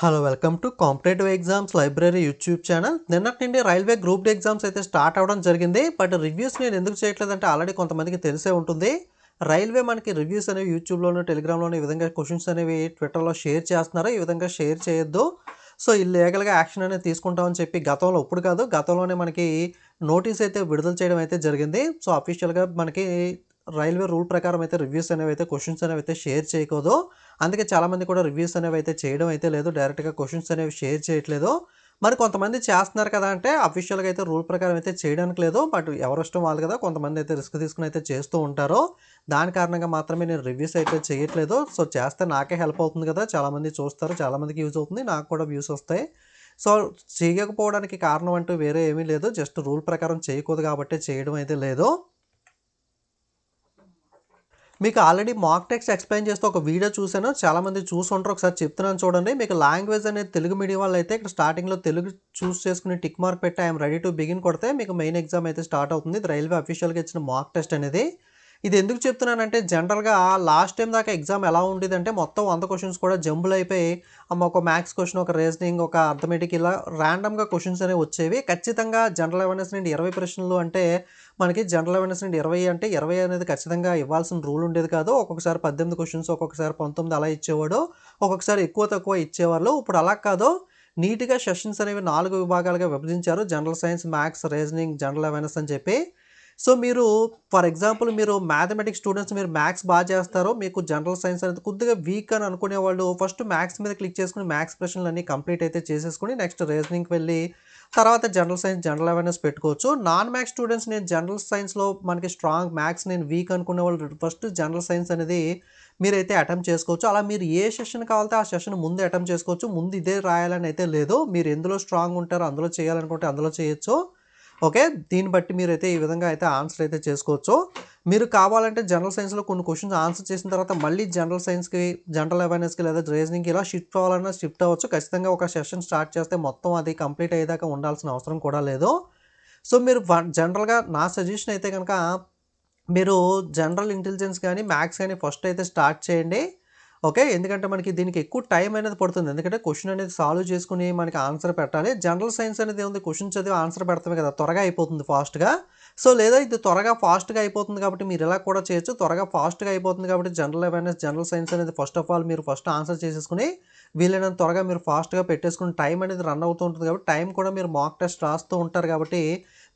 Hello welcome to competitive exams library YouTube channel నిన్నటి నుండి railway group D exams అయితే start అవ్వడం జరిగింది. బట్ రివ్యూస్ నేను ఎందుకు చేయట్లేదంటే ఆల్రెడీ కొంతమందికి తెలిసే ఉంటుంది. రైల్వే మనకి రివ్యూస్ అనేవి యూట్యూబ్లోను టెలిగ్రామ్లోను ఈ విధంగా క్వశ్చన్స్ అనేవి ట్విట్టర్లో షేర్ చేస్తున్నారు. ఈ విధంగా షేర్ చేయొద్దు. సో ఈ లీగల్గా యాక్షన్ అనేది తీసుకుంటామని చెప్పి గతంలో ఇప్పుడు కాదు. గతంలోనే మనకి నోటీస్ అయితే విడుదల చేయడం అయితే జరిగింది. సో అఫీషియల్గా మనకి రైల్వే రూల్ ప్రకారం అయితే రివ్యూస్ అనేవి అయితే క్వశ్చన్స్ అనేవి అయితే షేర్ చేయకూడదు. అందుకే చాలామంది కూడా రివ్యూస్ అనేవి అయితే చేయడం అయితే లేదు. డైరెక్ట్గా క్వశ్చన్స్ అనేవి షేర్ చేయట్లేదు. మరి కొంతమంది చేస్తున్నారు కదా అంటే అఫీషియల్గా అయితే రూల్ ప్రకారం అయితే చేయడానికి లేదు. బట్ ఎవరు ఇష్టం వాళ్ళు కదా కొంతమంది అయితే రిస్క్ తీసుకుని అయితే చేస్తూ ఉంటారు. దాని కారణంగా మాత్రమే నేను రివ్యూస్ అయితే చేయట్లేదు. సో చేస్తే నాకే హెల్ప్ అవుతుంది కదా. చాలామంది చూస్తారు. చాలామందికి యూజ్ అవుతుంది. నాకు కూడా వ్యూస్ వస్తాయి. సో చేయకపోవడానికి కారణం అంటూ వేరే ఏమీ లేదు. జస్ట్ రూల్ ప్రకారం చేయకూడదు కాబట్టి చేయడం అయితే లేదు. మీకు ఆల్రెడీ మాక్ టెక్స్ట్ ఎక్స్ప్లెయిన్ చేస్తూ ఒక వీడియో చూశాను. చాలామంది చూసి ఉంటారు ఒకసారి చెప్తున్నాను చూడండి. మీకు లాంగ్వేజ్ అనేది తెలుగు మీడియం వాళ్ళు అయితే ఇక్కడ స్టార్టింగ్లో తెలుగు చూస్ చేసుకుని టిక్ మార్క్ పెట్టి ఐఎమ్ రెడీ టు బిగిన్ కొడితే మీకు మెయిన్ ఎగ్జామ్ అయితే స్టార్ట్ అవుతుంది. ఇది రైల్వే అఫీషియల్గా ఇచ్చిన మాక్ టెస్ట్ అనేది. ఇది ఎందుకు చెప్తున్నానంటే జనరల్గా లాస్ట్ టైం దాకా ఎగ్జామ్ ఎలా ఉండేదంటే మొత్తం వంద క్వశ్చన్స్ కూడా జంబుల్ అయిపోయి అమ్మ ఒక మ్యాథ్స్ క్వశ్చన్ ఒక రీజనింగ్ ఒక అర్థమెటిక్ ఇలా ర్యాండమ్గా క్వశ్చన్స్ అనేవి వచ్చేవి. ఖచ్చితంగా జనరల్ అవేర్నెస్ నుండి ఇరవై ప్రశ్నలు అంటే మనకి జనరల్ అవేర్నెస్ నుండి ఇరవై అంటే ఇరవై అనేది ఖచ్చితంగా ఇవ్వాల్సిన రూల్ ఉండేది కాదు. ఒక్కొక్కసారి పద్దెనిమిది క్వశ్చన్స్ ఒక్కొక్కసారి పంతొమ్మిది అలా ఇచ్చేవాడు. ఒక్కొక్కసారి ఎక్కువ తక్కువ ఇచ్చేవాళ్ళు. ఇప్పుడు అలా కాదు. నీట్గా సెషన్స్ అనేవి నాలుగు విభాగాలుగా విభజించారు. General science maths reasoning general awareness అని చెప్పి. సో మీరు ఫర్ ఎగ్జాంపుల్ మీరు మ్యాథమెటిక్స్ స్టూడెంట్స్ మీరు మ్యాథ్స్ బాగా చేస్తారో మీకు జనరల్ సైన్స్ అనేది కొద్దిగా వీక్ అని అనుకునే వాళ్ళు ఫస్ట్ మ్యాథ్స్ మీద క్లిక్ చేసుకుని మ్యాథ్స్ ప్రశ్నలు అన్నీ కంప్లీట్ అయితే చేసేసుకుని నెక్స్ట్ రీజనింగ్కి వెళ్ళి తర్వాత జనరల్ సైన్స్ జనరల్ అవేర్నెస్ పెట్టుకోవచ్చు. నాన్ మ్యాథ్స్ స్టూడెంట్స్ నేను జనరల్ సైన్స్లో మనకి స్ట్రాంగ్ మ్యాథ్స్ నేను వీక్ అనుకునే వాళ్ళు ఫస్ట్ జనరల్ సైన్స్ అనేది మీరైతే అటెంప్ట్ చేసుకోవచ్చు. అలా మీరు ఏ సెషన్ కావాలంటే ఆ సెషన్ ముందు అటెంప్ట్ చేసుకోవచ్చు. ముందు ఇదే రాయాలని అయితే లేదు. మీరు ఎందులో స్ట్రాంగ్ ఉంటారో అందులో చేయాలనుకుంటే అందులో చేయొచ్చు. ఓకే? దీన్ని బట్టి మీరు అయితే ఈ విధంగా అయితే ఆన్సర్ అయితే చేసుకోవచ్చు. మీరు కావాలంటే జనరల్ సైన్స్లో కొన్ని క్వశ్చన్స్ ఆన్సర్ చేసిన తర్వాత మళ్ళీ జనరల్ సైన్స్కి జనరల్ అవేర్నెస్కి లేదా రీజనింగ్కి ఇలా షిఫ్ట్ అవ్వాలన్నా షిఫ్ట్ అవ్వచ్చు. ఖచ్చితంగా ఒక సెషన్ స్టార్ట్ చేస్తే మొత్తం అది కంప్లీట్ అయ్యేదాకా ఉండాల్సిన అవసరం కూడా లేదు. సో మీరు జనరల్గా నా సజెషన్ అయితే కనుక మీరు జనరల్ ఇంటెలిజెన్స్ కానీ మ్యాథ్స్ కానీ ఫస్ట్ అయితే స్టార్ట్ చేయండి. ఓకే? ఎందుకంటే మనకి దీనికి ఎక్కువ టైం అనేది పడుతుంది. ఎందుకంటే క్వశ్చన్ అనేది సాల్వ్ చేసుకుని మనకి ఆన్సర్ పెట్టాలి. జనరల్ సైన్స్ అనేది ఏముంది? క్వశ్చన్ చదివి ఆన్సర్ పెడతామే కదా. త్వరగా అయిపోతుంది ఫాస్ట్గా. సో లేదా ఇది త్వరగా ఫాస్ట్గా అయిపోతుంది కాబట్టి మీరు ఇలా కూడా చేయొచ్చు. త్వరగా ఫాస్ట్గా అయిపోతుంది కాబట్టి జనరల్ అవేర్నెస్ జనరల్ సైన్స్ అనేది ఫస్ట్ ఆఫ్ ఆల్ మీరు ఫస్ట్ ఆన్సర్ చేసేసుకుని వీలైనంత త్వరగా మీరు ఫాస్ట్గా పెట్టేసుకుని టైం అనేది రన్ అవుతూ ఉంటుంది కాబట్టి టైం కూడా మీరు మాక్ టెస్ట్ రాస్తూ ఉంటారు కాబట్టి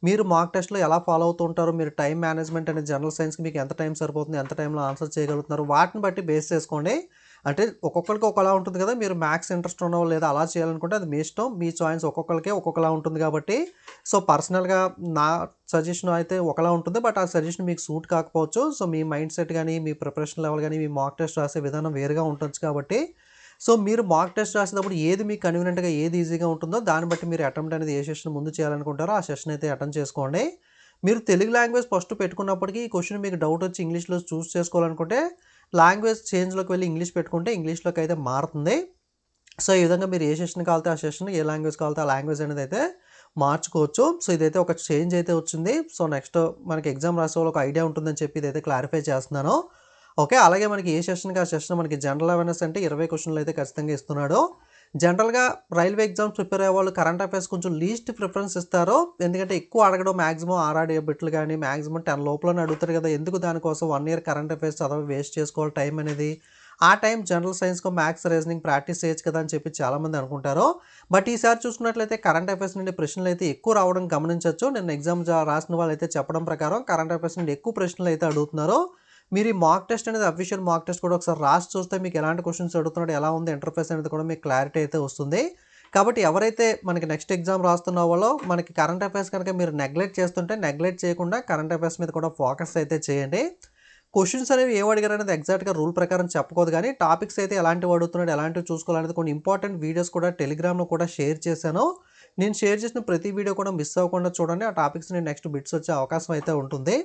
మీరు మాక్ టెస్ట్లో ఎలా ఫాలో అవుతూ ఉంటారు మీరు టైం మేనేజ్మెంట్ అనేది జనరల్ సైన్స్కి మీకు ఎంత టైం సరిపోతుంది? ఎంత టైంలో ఆన్సర్ చేయగలుగుతున్నారు? వాటిని బట్టి బేస్ చేసుకోండి. అంటే ఒక్కొక్కరికి ఒకలా ఉంటుంది కదా? మీరు మ్యాథ్స్ ఇంట్రెస్ట్ ఉన్నవాళ్ళు లేదా అలా చేయాలనుకుంటే అది మీ ఇష్టం. మీ చాయిస్ ఒక్కొక్కరికే ఒక్కొక్కలా ఉంటుంది కాబట్టి. సో పర్సనల్గా నా సజెషన్ అయితే ఒకలా ఉంటుంది. బట్ ఆ సజెషన్ మీకు సూట్ కాకపోవచ్చు. సో మీ మైండ్ సెట్ కానీ మీ ప్రిపరేషన్ లెవెల్ కానీ మీ మాక్ టెస్ట్ రాసే విధానం వేరుగా ఉంటుంది కాబట్టి సో మీరు మాక్ టెస్ట్ రాసినప్పుడు ఏది మీకు కన్వీనియంట్గా ఏది ఈజీగా ఉంటుందో దాన్ని బట్టి మీరు అటెంప్ట్ అనేది ఏ సెషన్ ముందు చేయాలనుకుంటారో ఆ సెషన్ అయితే అటెండ్ చేసుకోండి. మీరు తెలుగు లాంగ్వేజ్ ఫస్ట్ పెట్టుకున్నప్పటికీ ఈ క్వశ్చన్ మీకు డౌట్ వచ్చి ఇంగ్లీష్లో చూస్ చేసుకోవాలనుకుంటే లాంగ్వేజ్ చేంజ్లోకి వెళ్ళి ఇంగ్లీష్ పెట్టుకుంటే ఇంగ్లీష్లోకి అయితే మారుతుంది. సో ఈ విధంగా మీరు ఏ సెషన్ కావాలితే ఆ సెషన్ ఏ లాంగ్వేజ్ కావాలితే ఆ లాంగ్వేజ్ అనేది అయితే మార్చుకోవచ్చు. సో ఇదైతే ఒక చేంజ్ అయితే వచ్చింది. సో నెక్స్ట్ మనకి ఎగ్జామ్ రాసే వాళ్ళు ఒక ఐడియా ఉంటుందని చెప్పి ఇదైతే క్లారిఫై చేస్తున్నాను. ఓకే అలాగే మనకి ఏ సెషన్కి ఆ సెషన్ మనకి జనరల్ అవేర్నెస్ అంటే ఇరవై క్వశ్చన్లు అయితే ఖచ్చితంగా ఇస్తున్నాడు. జనరల్గా రైల్వే ఎగ్జామ్స్ ప్రిపేర్ అయ్యే వాళ్ళు కరెంట్ అఫైర్స్ కొంచెం లీస్ట్ ప్రిఫరెన్స్ ఇస్తారు. ఎందుకంటే ఎక్కువ అడగడం మ్యాక్సిమం ఆర్ఆర్డీ బిట్లు కానీ మ్యాక్సిమం టెన్ లోపలనే అడుగుతారు కదా ఎందుకు దానికోసం వన్ ఇయర్ కరెంట్ అఫైర్స్ చదవ వేస్ట్ చేసుకోవాలి టైం అనేది? ఆ టైం జనరల్ సైన్స్కో మ్యాథ్స్ రీజనింగ్ ప్రాక్టీస్ చేయొచ్చు కదా అని చెప్పి చాలామంది అనుకుంటారు. బట్ ఈసారి చూసుకున్నట్లయితే కరెంట్ అఫైర్స్ నుండి ప్రశ్నలు అయితే ఎక్కువ రావడం గమనించవచ్చు నేను ఎగ్జామ్ రాసిన వాళ్ళు అయితే చెప్పడం ప్రకారం కరెంట్ అఫైర్స్ నుండి ఎక్కువ ప్రశ్నలు అయితే అడుగుతున్నారు. మీరు ఈ మాక్ టెస్ట్ అనేది అఫీషియల్ మాక్ టెస్ట్ కూడా ఒకసారి రాసి చూస్తే మీకు ఎలాంటి క్వశ్చన్స్ అడుగుతున్నాడు ఎలా ఉంది ఇంటర్ఫేస్ అనేది కూడా మీకు క్లారిటీ అయితే వస్తుంది. కాబట్టి ఎవరైతే మనకి నెక్స్ట్ ఎగ్జామ్ రాస్తున్న వాళ్ళో మనకి కరెంట్ అఫైర్స్ కనుక మీరు నెగ్లెక్ట్ చేస్తుంటే నెగ్లెక్ట్ చేయకుండా కరెంట్ అఫైర్స్ మీద కూడా ఫోకస్ అయితే చేయండి. క్వశ్చన్స్ అనేవి ఏం అడిగారు అనేది ఎగ్జాక్ట్గా రూల్ ప్రకారం చెప్పకూడదు కానీ టాపిక్స్ అయితే ఎలాంటివి అడుగుతున్నాడు ఎలాంటివి చూసుకోవాలనేది కొన్ని ఇంపార్టెంట్ వీడియోస్ కూడా టెలిగ్రామ్లో కూడా షేర్ చేశాను. నేను షేర్ చేసిన ప్రతి వీడియో కూడా మిస్ అవ్వకుండా చూడండి ఆ టాపిక్స్ నేను నెక్స్ట్ బిట్స్ వచ్చే అవకాశం అయితే ఉంటుంది.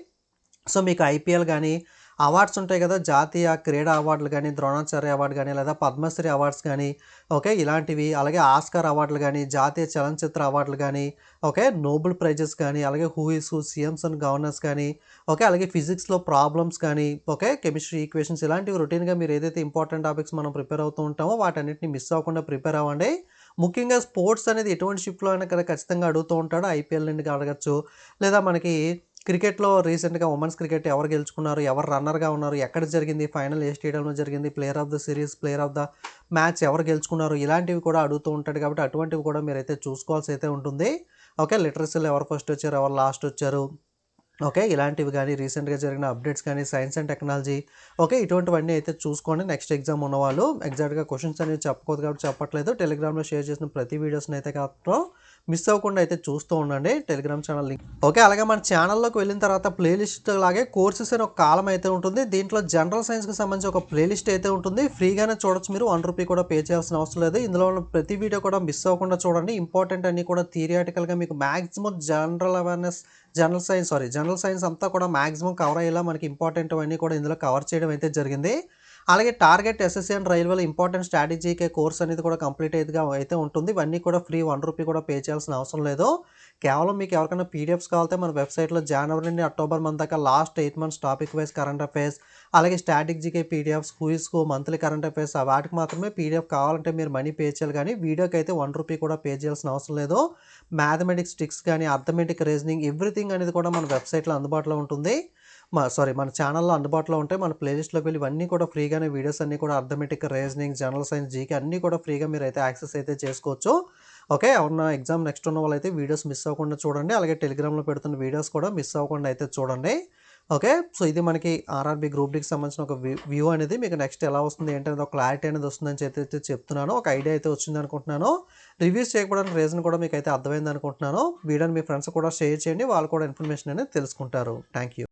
సో మీకు ఐపీఎల్ కానీ అవార్డ్స్ ఉంటాయి కదా జాతీయ క్రీడా అవార్డులు కానీ ద్రోణాచార్య అవార్డు కానీ లేదా పద్మశ్రీ అవార్డ్స్ కానీ ఓకే ఇలాంటివి అలాగే ఆస్కార్ అవార్డులు కానీ జాతీయ చలనచిత్ర అవార్డులు కానీ ఓకే నోబెల్ ప్రైజెస్ కానీ అలాగే who is who CMs and governors కానీ ఓకే అలాగే ఫిజిక్స్లో ప్రాబ్లమ్స్ కానీ ఓకే కెమిస్ట్రీ ఈక్వేషన్స్ ఇలాంటివి రొటీన్గా మీరు ఏదైతే ఇంపార్టెంట్ టాపిక్స్ మనం ప్రిపేర్ అవుతూ ఉంటామో వాటన్నిటిని మిస్ అవ్వకుండా ప్రిపేర్ అవ్వండి. ముఖ్యంగా స్పోర్ట్స్ అనేది ఎటువంటి షిఫ్ట్లో అయినా కదా ఖచ్చితంగా అడుగుతూ ఉంటాడు ఐపీఎల్ నుండి అడగచ్చు లేదా మనకి క్రికెట్లో రీసెంట్గా ఉమెన్స్ క్రికెట్ ఎవరు గెలుచుకున్నారు ఎవరు రన్నర్గా ఉన్నారు ఎక్కడ జరిగింది ఫైనల్ ఏ స్టేడియంలో జరిగింది player of the series player of the match ఎవరు గెలుచుకున్నారు ఇలాంటివి కూడా అడుగుతూ ఉంటాడు కాబట్టి అటువంటివి కూడా మీరైతే చూసుకోవాల్సి అయితే ఉంటుంది. ఓకే లిటరసీలో ఎవరు ఫస్ట్ వచ్చారు ఎవరు లాస్ట్ వచ్చారు ఓకే ఇలాంటివి కానీ రీసెంట్గా జరిగిన అప్డేట్స్ కానీ సైన్స్ అండ్ టెక్నాలజీ ఓకే ఇటువంటివన్నీ అయితే చూసుకోండి. నెక్స్ట్ ఎగ్జామ్ ఉన్నవాళ్ళు ఎగ్జాక్ట్గా క్వశ్చన్స్ అనేవి చెప్పకూడదు కాబట్టి చెప్పట్లేదు. టెలిగ్రామ్లో షేర్ చేసిన ప్రతి వీడియోస్ని అయితే కాకుండా మిస్ అవ్వకుండా అయితే చూస్తూ ఉండండి. టెలిగ్రామ్ ఛానల్ లింక్ ఓకే అలాగే మన ఛానల్లోకి వెళ్ళిన తర్వాత ప్లేలిస్ట్ లాగే కోర్సెస్ అని ఒక కాలం అయితే ఉంటుంది. దీంట్లో జనరల్ సైన్స్కి సంబంధించి ఒక ప్లేలిస్ట్ అయితే ఉంటుంది. ఫ్రీగానే చూడొచ్చు మీరు. వన్ రూపీ కూడా పే చేయాల్సిన అవసరం లేదు. ఇందులో ఉన్న ప్రతి వీడియో కూడా మిస్ అవ్వకుండా చూడండి. ఇంపార్టెంట్ అన్ని కూడా థియరియాటికల్గా మీకు maximum general awareness general science sorry general science అంతా కూడా మ్యాక్సిమం కవర్ అయ్యేలా మనకి ఇంపార్టెంట్ అన్నీ కూడా ఇందులో కవర్ చేయడం అయితే జరిగింది. అలాగే టార్గెట్ ఎస్ఎస్ఎన్ రైల్వేల రైల్వేలో ఇంపార్టెంట్ స్ట్రాటజీకే కోర్స్ అనేది కూడా కంప్లీట్ అయ్యేదిగా అయితే ఉంటుంది. ఇవన్నీ కూడా ఫ్రీ వన్ రూపీ కూడా పే చేయాల్సిన అవసరం లేదు. కేవలం మీకు ఎవరికైనా పీడిఎఫ్స్ కావాలంటే మన వెబ్సైట్లో జనవరి నుండి అక్టోబర్ మంత్ దాకా last eight months topic wise current affairs అలాగే స్ట్రాటజీకే పీడిఎఫ్స్ హూయిస్కు మంత్లీ కరెంట్ అఫైర్స్ వాటికి మాత్రమే పీడిఎఫ్ కావాలంటే మీరు మనీ పే చేయాలి. కానీ వీడియోకి అయితే వన్ రూపీ కూడా పే చేయాల్సిన అవసరం లేదు. మ్యాథమెటిక్స్ ట్రిక్స్ కానీ అర్థమెటిక్ రీజనింగ్ ఎవ్రీథింగ్ అనేది కూడా మన వెబ్సైట్లో అందుబాటులో ఉంటుంది. మా సారీ మన ఛానల్లో అందుబాటులో ఉంటాయి. మన ప్లేలిస్ట్లోకి వెళ్ళి ఇవన్నీ కూడా ఫ్రీగానే వీడియోస్ అన్నీ కూడా arithmetic reasoning general science GK అన్నీ కూడా ఫ్రీగా మీరు అయితే యాక్సెస్ అయితే చేసుకోవచ్చు. ఓకే ఎవరన్నా ఎగ్జామ్ నెక్స్ట్ ఉన్న వాళ్ళైతే వీడియోస్ మిస్ అవ్వకుండా చూడండి. అలాగే టెలిగ్రామ్లో పెడుతున్న వీడియోస్ కూడా మిస్ అవ్వకుండా అయితే చూడండి. ఓకే సో ఇది మనకి ఆర్ఆర్బీ గ్రూప్ డికి సంబంధించిన ఒక వ్యూ అనేది. మీకు నెక్స్ట్ ఎలా వస్తుంది? ఏంటనేది? ఒక క్లారిటీ అనేది వస్తుందని చెప్పి అయితే చెప్తున్నాను. ఒక ఐడియా అయితే వచ్చింది అనుకుంటున్నాను. రివ్యూస్ చేయకపోవడానికి రీజన్ కూడా మీకు అయితే అర్థమైంది అనుకుంటున్నాను. వీడియోని మీ ఫ్రెండ్స్ కూడా షేర్ చేయండి. వాళ్ళు కూడా ఇన్ఫర్మేషన్ అనేది తెలుసుకుంటారు. Thank you